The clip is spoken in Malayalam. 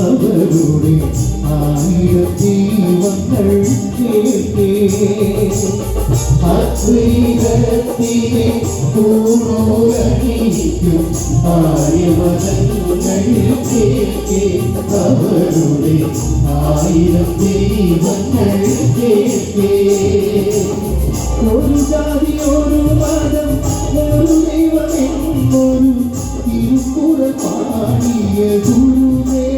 അവരുടെ ആയിരം ദൈവങ്ങൾ കേട്ടേ അദ്വൈതത്തിലെ പൂർണോരണിക്കും ആര്യമതങ്ങൾ കേട്ടേ അവരുടെ ആയിരം ദൈവങ്ങൾ കേൾക്കേ ഒരു ഒരു മതം ഒരു ദൈവം എന്നൊരു തിരുക്കുറ പാടിയ ഗുരുദേവാ